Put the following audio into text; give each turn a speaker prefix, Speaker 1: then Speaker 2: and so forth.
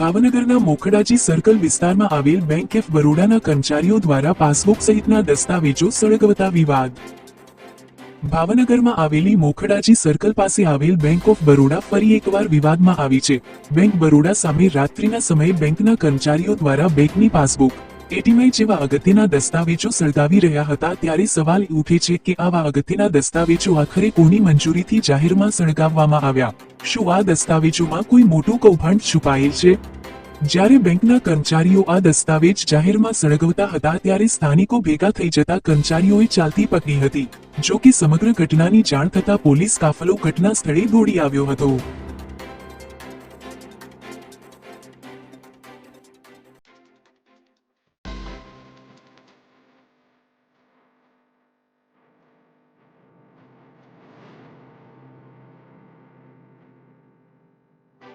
Speaker 1: ભાવનગરના મોખડાજી સર્કલ વિસ્તારમાં આવેલ બેંક ઓફ બરોડાના કર્મચારીઓ દ્વારા પાસબુક સહિતના દસ્તાવેજો સળગવતા વિવાદ. ભાવનગરમાં આવેલી મોખડાજી સર્કલ પાસે આવેલ બેંક ઓફ બરોડા ફરી એકવાર વિવાદમાં આવી છે. બેંક બરોડા સામે રાત્રિના સમયે બેંકના કર્મચારીઓ દ્વારા બેંકની પાસબુક, એટીએમ જેવા અગત્યના દસ્તાવેજો સળગાવી રહ્યા હતા ત્યારે સવાલ ઉઠે છે કે આવા અગત્યના દસ્તાવેજો આખરે કોની મંજૂરીથી જાહેરમાં સળગાવવામાં આવ્યા? શું આ દસ્તાવેજોમાં કોઈ મોટું કૌભાંડ છુપાયેલ છે? જ્યારે બેંકના કર્મચારીઓ આ દસ્તાવેજ જાહેરમાં સળગવતા હતા ત્યારે સ્થાનિકો ભેગા થઈ જતા કર્મચારીઓએ ચાલતી પકડી હતી જો કે સમગ્ર ઘટનાની જાણ થતા પોલીસ કાફલો ઘટના સ્થળે દોડી આવ્યો હતો.